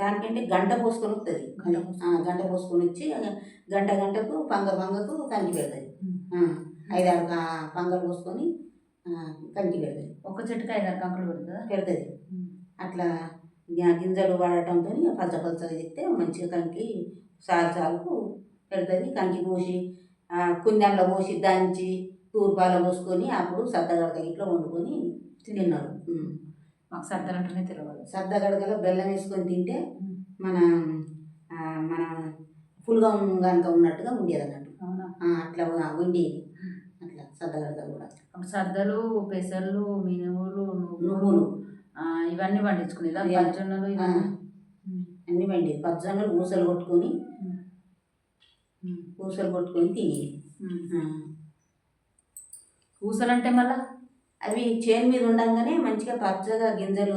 దానికంటే గంట పోసుకొని వస్తుంది గంట పోసుకొని. వచ్చి గంట గంటకు పంగ పంగకు కంకి పెడుతుంది ఉమ్. ఐదారు పంగలు పోసుకొని కంకి పెడుతుంది ఒక చెట్టుకి ఐదారు కంకులు పెడుతుందా పెడుతుంది ఉమ్. అట్లా గింజలు పడటంతో పలచ పలచగా చెప్తే మంచిగా కంకి సాలు సాలుకు పెడుతుంది కంకి పోసి ఆ, కుండెంలో పోసి దంచి తూర్పాల పోసుకొని అప్పుడు సద్దగడక ఇట్లా వండుకొని తిన్నారు. మాకు సర్దలంటేనే తెలియదు సద్దగడకలో బెల్లం వేసుకొని తింటే. మన మన ఫుల్గా కనుక ఉన్నట్టుగా ఉండేది అన్నట్టు అట్లా ఉండేది అట్లా సద్దగడక కూడా అప్పుడు సద్దలు పెసర్లు మినుములు నువ్వులు ఇవన్నీ పండించుకునేదా. పచ్చళ్ళు ఇవన్నీ ఉమ్. అన్నీ పండేది పచ్చళ్ళు ఊసలు కొట్టుకొని. ఊసలు కొట్టుకొని తినేది. ఆ. ఊసలంటే మళ్ళా అవి చేను మీద ఉండంగానే మంచిగా పచ్చగా గింజలు.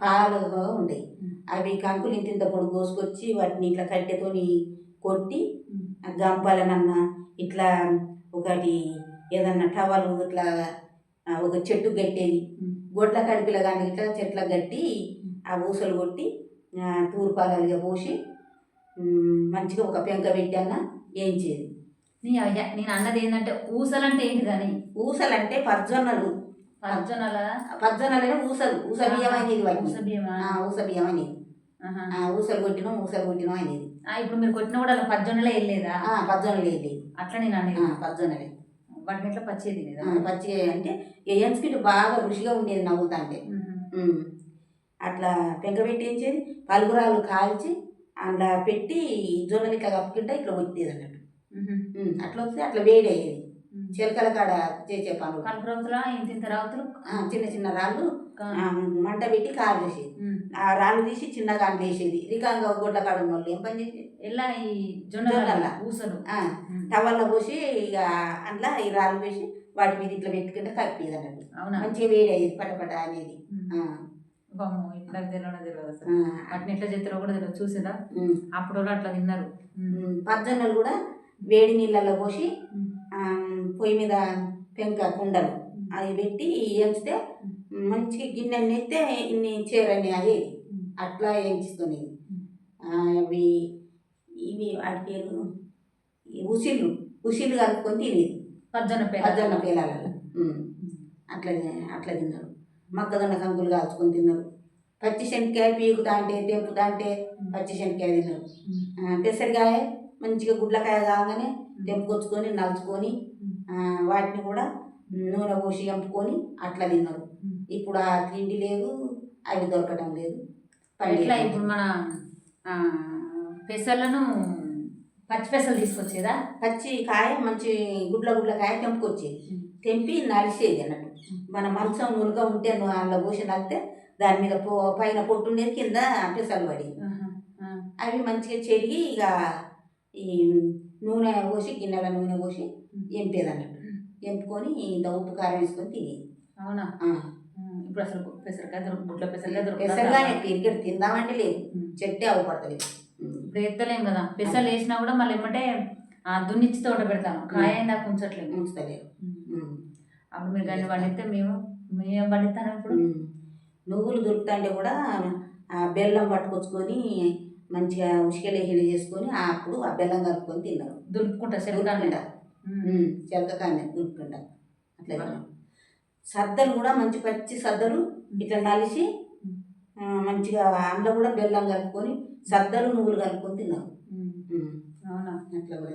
పాలుగా ఉంటాయి ఉమ్. అవి కంకులు ఇంత ఇంత పొడి కోసుకొచ్చి వాటిని ఇట్లా కట్టెతోని కొట్టి గంపాలనన్నా ఇట్లా ఒకటి ఏదన్నా టవలు ఇట్లా ఒక చెట్టు కట్టేది. గొడ్ల కడిపిల కానీ ఇట్లా చెట్ల కట్టి ఆ ఊసలు కొట్టి ఆ, తూర్పాలలుగా పోసి మంచిగా ఒక పెంక పెట్టాన వేయించేది నీ అయ్యా నేను అన్నది ఏంటంటే ఊసలంటే ఏంటి కానీ ఊసలు అంటే పర్జొన్నలు? పచ్చనల పర్జొన్నలనే ఊసలు. ఊస బియ్యం అనేది ఊస బియ్యమా? ఆ, ఊస బియ్యం అనేది ఊసలు కొట్టినాం ఊసలు కొట్టినాం అనేది. ఇప్పుడు మీరు కొట్టిన కూడా అలా పచ్చనలే వెళ్ళలేదా ఆ, పర్జొన్నలు లేదు అట్లా నేను అనేది పర్జొన్నలే. వాటిని ఎట్లా పచ్చేది పచ్చి అంటే వేయించుకుంటే బాగా రుచిగా ఉండేది నవ్వుతా అంటే. అట్లా పెంక పెట్టించేది పలుగురాలు కాల్చి అందులో పెట్టి జొన్నలు ఇట్లా కప్పుకుంటే ఇట్లా వచ్చేది అన్నట్టు. అట్లా వస్తే అట్లా వేడి అయ్యేది చిలకల కాడ చేసే పనులు. కలుపురవతుల ఇంత ఇంత రావతులు చిన్న చిన్న రాళ్ళు మంట పెట్టి కారు చేసేది. ఆ రాళ్ళు తీసి చిన్న దాంట్లో వేసేది. రికాంగా గొడ్ల కాడ ఉన్న వాళ్ళు ఏం పని చేసేది? ఎలా ఈ జొన్నల. ఊసలు? టవల్లో పోసి ఇక అందులో ఈ రాళ్ళు వేసి వాటి మీద ఇట్లా పెట్టుకుంటే కప్పేది అన్నట్టు. అవునా? మంచిగా వేడి అయ్యేది పటపట అనేది. ఇట్లా తెలియదు తెలియదు అసలు. ఆ, వాటిని ఎట్లా చేస్తారో కూడా తెలియదు ఉమ్, అప్పుడు అట్లా తిన్నారు. పచ్చళ్ళు కూడా వేడి నీళ్ళల్లో పోసి పొయ్యి మీద పెంక కుండలు అవి పెట్టి ఎంచితే మంచిగా గిన్నె ఎత్తే ఇన్ని చీరని అయ్యేది అట్లా ఎంచుకునేది అవి ఇవి వాటి పేరు ఉసిళ్ళు ఉసిళ్ళు కలుపుకొని తినేది. పజ్జన పచ్చళ్ళ పేద పేలాలలో అట్లా అట్లా తిన్నారు. మొక్కజొన్న కంకులు కాల్చుకొని తిన్నారు. పచ్చి శనక్కాయ పీకుతా అంటే తెంపుతా అంటే పచ్చి శనక్కాయ తిన్నారు. పెసరకాయ మంచిగా గుడ్లకాయ కాగానే తెంపుకొచ్చుకొని నలుచుకొని వాటిని కూడా నూనె పోసి ఎంపుకొని అట్లా తిన్నారు. ఇప్పుడు ఆ తిండి లేదు అవి దొరకటం లేదు. పండి ఇప్పుడు మన ఆ, పెసర్లను పచ్చి పెసలు తీసుకొచ్చేదా? పచ్చి కాయ మంచి గుడ్ల గుడ్ల కాయ తెంపుకొచ్చేది. తెంపి నలిసేది అన్నట్టు. మన మంచం నులుగా ఉంటే అందులో పోసి నలితే దాని మీద పో పైన పొట్టు ఉండేది కింద పెసలు ఆ. అవి మంచిగా చెరిగి ఇక ఈ నూనె పోసి గిన్నెల నూనె పోసి ఎంపేది అన్నట్టు ఎంపుకొని ఇంత ఉప్పు కారం వేసుకొని తినేది. అవునా? ఇప్పుడు అసలు పెసరకాయ దొరుకు గుడ్ల పెసరకాయ పెసరగానే దొరుకుతుంది? క్రికెట్ తిందామంటే లేదు. చెట్టే అవపడతలేదు. ఇప్పుడు ఎత్తలేం కదా. పెసలు వేసినా కూడా మళ్ళీ ఏమంటే ఆ, దున్నిచ్చి తోట పెడతాను. కాయ దాకా ఉంచట్లేదు ఉంచుతలేరు ఉమ్. అప్పుడు మీరు గన్ని పండితే మేము మేము పండిస్తాను ఇప్పుడు. నువ్వులు దొరుకుతుంటే కూడా ఆ బెల్లం పట్టుకొచ్చుకొని మంచిగా ఉసుకెళ్ళి చేసుకొని అప్పుడు ఆ బెల్లం కలుపుకొని తిన్నారు. దులుపుకుంటా దులుపుకుంటా. చెరకకాయ దులుపుకుంటా. అట్లా. సద్దలు కూడా మంచి పచ్చి సద్దలు ఇట్లా నలిసి మంచిగా అందులో కూడా బెల్లం కలుపుకొని సద్దలు నువ్వులు కలుపుకొని తిన్నారు అట్లా కూడా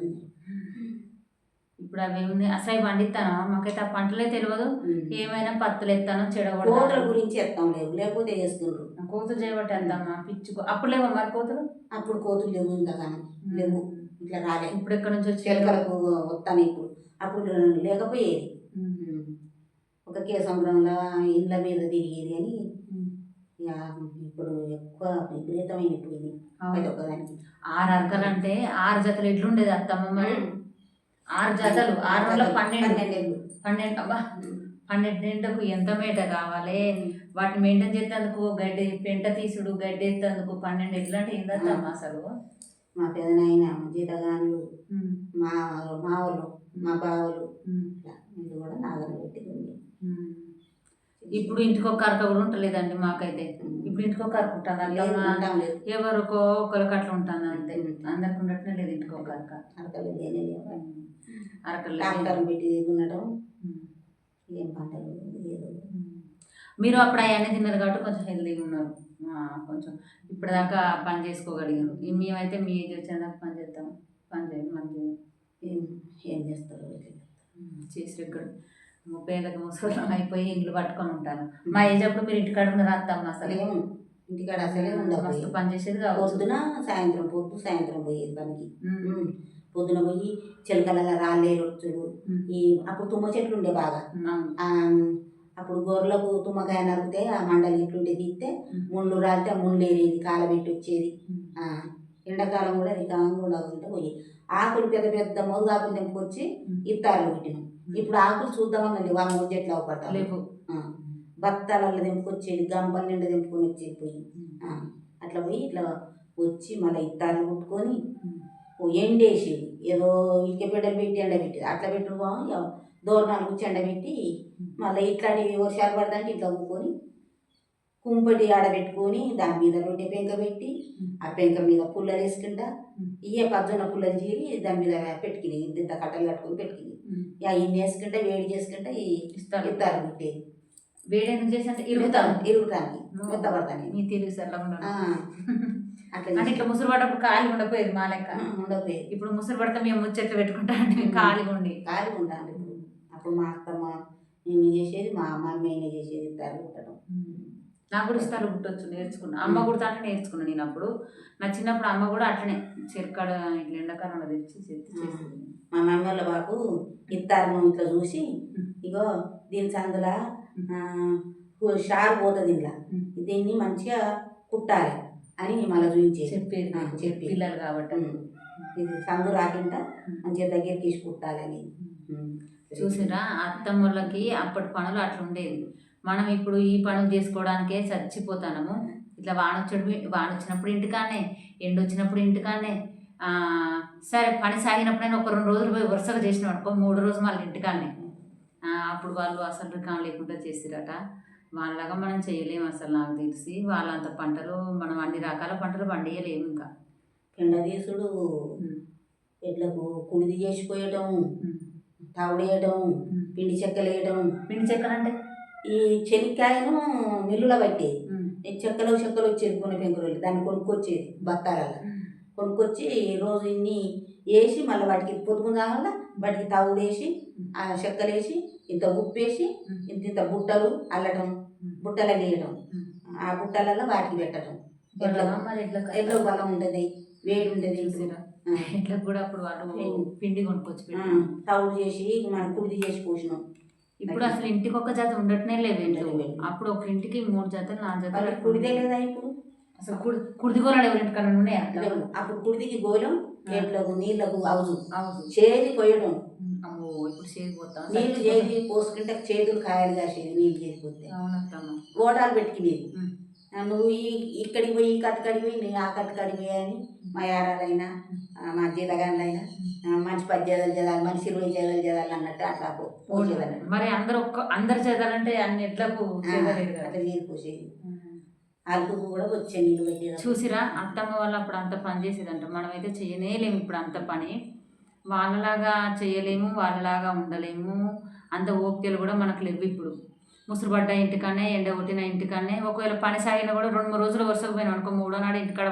ఇప్పుడు అవి ఏమి అసలు పండిస్తాను? మాకైతే ఆ పంటలే తెలియదు. ఏమైనా పత్తులు ఎత్తాను కోతుల చెడగొడతాను గురించి ఎత్తాం లేవు. లేకపోతే వేసుకుండ్రు. కోతులు చేయబట్టి వెళ్తామా పిచ్చుకో అప్పుడు లేవా మరి కోతులు? అప్పుడు కోతులు లేవు ఇంతగానో లేవు. ఇట్లా రాలే. ఇప్పుడు ఎక్కడి నుంచి వచ్చి చిలకలకు వస్తాను ఇప్పుడు. అప్పుడు లేకపోయేది. ఒక కేసంద్రంలో ఇళ్ళ మీద తిరిగేది అని ఇక ఇప్పుడు ఎక్కువ విపరీతమైన అయిపోయింది ప్రతి ఒక్కదానికి. ఆరు అరకలు అంటే ఆరు జతలు ఎట్లుండేది అత్తమ్మ మరి. ఆరు జతలు ఆరు వందల పన్నెండు. పన్నెండు అబ్బా. పన్నెండింటకు ఎంత మేట కావాలి? వాటిని మెయింటైన్ చేసేందుకు గడ్డి పెంట తీసుడు గడ్డి ఎత్తేందుకు పన్నెండు ఎట్లా అంటే ఏందత్తమ్మ అసలు? మా పెదనాయన మా జీతగానులు మా మా వాళ్ళు మా బావలు వీళ్ళు కూడా నాగలు పెట్టుకుంది. ఇప్పుడు ఇంటికి ఒక అరక కూడా ఉంటలేదండి మాకైతే. ఇప్పుడు ఇంటికి ఒక అరకు ఉంటుంది లేదు, అట్లా ఉంటాం లేదు. ఎవరికో ఒకరికి అట్లా ఉంటుంది అంతే. అందరికి ఉండట్లే లేదు ఇంటికి ఒక అరక అరకలు పెట్టి ఉండటం ఏం మీరు అప్పుడు అవన్నీ తిన్నారు కాబట్టి కొంచెం హెల్తీగా ఉన్నారు. కొంచెం ఇప్పటిదాకా పని చేసుకోగలిగారు. మేమైతే మీ ఏజ్ వచ్చిన దాకా పని చేస్తాం పని చేయం చేయం ఏం ఏం చేస్తారు? చేసి ఇక్కడ ఏళ్ళకి ముసలి అయిపోయి ఇల్లు పట్టుకొని ఉంటాను. మా ఏజ్ అప్పుడు మీరు ఇంటికాడ ఉన్న రాస్తాం అసలు? ఇంటికాడ అసలే ఉండవు. మస్తు పని చేసేది కావచ్చు. పొద్దున సాయంత్రం పొద్దు సాయంత్రం పోయేది పనికి. పొద్దున పోయి చిలకల రాళ్ళే రొచ్చులు ఈ అప్పుడు తుమ్మ చెట్లు ఉండే బాగా. అప్పుడు గొర్రెలకు తుమ్మకాయ నరికితే ఆ మండలి ఇట్లుంటే తీస్తే. ముళ్ళు రాలితే ఆ ముళ్ళు ఏరేది కాలబెట్టి వచ్చేది. ఎండాకాలం కూడా రికాంగా ఉండకుంటే పోయి ఆకులు పెద్ద పెద్ద మొదలు ఆకులు తెంపుకొచ్చి. ఇత్తారులు పెట్టినాం. ఇప్పుడు ఆకులు చూద్దామని లేవు ఆ మూడు చెట్లు అవపడతాం లేవు బత్తాలలో తెంపుకొచ్చేది గంపల నిండా తెంపుకొని వచ్చేది పోయి అట్లా పోయి ఇట్లా వచ్చి మళ్ళీ ఇత్తారులు కొట్టుకొని ఎండేసేది ఏదో ఇటుక బిడ్డలు పెట్టి ఎండబెట్టేది అట్లా పెట్టుకో దూరణాలు కూర్చి ఎండబెట్టి మళ్ళీ ఇట్లాంటి వర్షాలు పడదంటే ఇట్లా ఊకొని కుంపటి ఆడబెట్టుకొని దాని మీద రొట్టె పెంక పెట్టి ఆ పెంక మీద పుల్లలు వేసుకుంటా ఇయ్యే పజ్జున పుల్లలు చీరి దాని మీద పెట్టుకుని ఇంత కట్టలు కట్టుకొని పెట్టుకుని. ఇక ఇన్ని వేసుకుంటే వేడి చేసుకుంటే ఈ ఇస్తారు. ఇత్తారు పెట్టేది వేడి ఎందుకు చేసి అంటే ఇరుగుతాం ఇరుగుతానికి మెత్తపడతానికి నీ తిరిగి అట్లా అంటే ఇట్లా ముసురు పడ్డప్పుడు ఖాళీగా ఉండకపోయేది మా లెక్క. ఉండకపోయేది. ఇప్పుడు ముసురు పడితే మేము ముచ్చట్లు పెట్టుకుంటా అంటే ఖాళీగా ఉండి. ఖాళీగా ఇప్పుడు. అప్పుడు మా అత్తమ్మ నేను చేసేది మా అయినా చేసేది కుట్టడం నాకు కూడా ఇస్తారు గుట్టొచ్చు నేర్చుకున్నా అమ్మ కూడా అంటే నేర్చుకున్నా నేను అప్పుడు నా చిన్నప్పుడు అమ్మ కూడా అట్లనే చెరకాడ ఇట్లా ఎండాకాలంలో తెచ్చి చేసి-. మా మమ్మీ వాళ్ళ బాబు ఇత్తారు ఇట్లా చూసి. ఇగో దీని సందుల షార్ పోతుంది ఇలా ఉమ్. దీన్ని మంచిగా కుట్టాలి అని మళ్ళీ చూపించేది చెప్పేది చెప్పేది. పిల్లలు కాబట్టి. ఇది సందు రాకింట మంచిగా దగ్గరికి తీసి కుట్టాలని ఉమ్. చూసిరా అత్తమ్మలకి అప్పటి పనులు అట్లా ఉండేది మనం ఇప్పుడు ఈ పనులు చేసుకోవడానికే చచ్చిపోతాము ఇట్లా వాన వచ్చి వాన వచ్చినప్పుడు ఇంటికానే ఎండ వచ్చినప్పుడు ఇంటికానే సరే పని సాగినప్పుడైనా ఒక రెండు రోజులు పోయి వరుసగా చేసినాం అనుకో మూడు రోజులు మళ్ళీ ఇంటికానే ఆ, అప్పుడు వాళ్ళు అసలు రికాం లేకుండా చేసిరట. వాళ్ళలాగా మనం చేయలేము అసలు నాకు తెలిసి. వాళ్ళంత పంటలు మనం అన్ని రకాల పంటలు పండియలేము ఇంకా. పిండ తీసుడు ఉమ్, ఎట్లకు కుడిది చేసిపోయటం తవుడేయటం. పిండి చెక్కలు వేయటం పిండి చెక్కలంటే? ఈ చెనిక్కాయను మిల్లులో పట్టేది. ఈ చెక్కలు చెక్కలు వచ్చేది కొన్ని పెంకులు దాన్ని కొనుక్కొచ్చేది బత్తాలలో. కొనుక్కొచ్చి రోజు ఇన్ని వేసి మళ్ళీ వాటికి పొద్దుకున్న వల్ల వాటికి తవుడు వేసి ఆ చెక్కలు వేసి ఇంత ఉప్పు వేసి ఇంత ఇంత బుట్టలు అల్లటం బుట్టలు వేయడం ఆ బుట్టలలో వాటికి పెట్టడం. ఎట్లా ఎట్లా ఎట్లా బలం ఉంటుంది వేడి ఉంటుంది ఇట్లా కూడా అప్పుడు వాళ్ళు పిండి కొనుక్కొచ్చి తవుడు చేసి మనం కుడిది చేసి పోసినాం. ఇప్పుడు అసలు ఇంటికి ఒక జత ఉండటనే లేదు. అప్పుడు ఒక ఇంటికి మూడు జతలు నాలుగు జతలు వాళ్ళకి కుడిదే లేదా ఇప్పుడు? అసలు కుడి కుడిదిగోలు ఎవరి ఇంటికన్నా ఉన్నాయా లేవు. అప్పుడు కుడిదికి గోళం ఎట్లకు నీళ్ళకు అవును అవును చేది కొయ్యడం అమ్మో ఇప్పుడు చేరిపోతాం నీళ్ళు చేది పోసుకుంటే చేతులు కాయలు కాసేది నీళ్ళు చేసిపోతే. అవునత్తమ్మ. ఓటాలు పెట్టుకునేది. నువ్వు ఈ ఇక్కడికి పోయి ఈ కట్టు కడిగి పోయి నేను ఆ కట్టు కడిగి పోయి అని. మా యారాలైనా ఆ, మా జీతగాళ్ళైనా మంచి పద్యాలు చేయాలి మంచి ఇరవై చేయాలి చేయాలి అన్నట్టు అట్లా పో- పోసేదన్నట్టు. మరి అందరు ఒక్క అందరు చేయాలంటే అన్ని ఎట్లకు అట్లా చేసి పోసేది. అరకు కూడా వచ్చే నీళ్ళు పెట్టేది చూసిరా అత్తమ్మ వాళ్ళు అప్పుడు అంత పని చేసేదంట. మనమైతే చేయనేలేము ఇప్పుడు అంత పని. వాళ్ళలాగా చేయలేము వాళ్ళలాగా ఉండలేము. అంత ఓపికలు కూడా మనకు లేవు ఇప్పుడు. ముసురు పడ్డ ఇంటికానే ఎండ కొట్టిన ఇంటికానే ఒకవేళ పని సాగినా కూడా రెండు మూడు రోజులు వరుసకు పోయినాం అనుకో మూడో నాడు ఇంటికాడ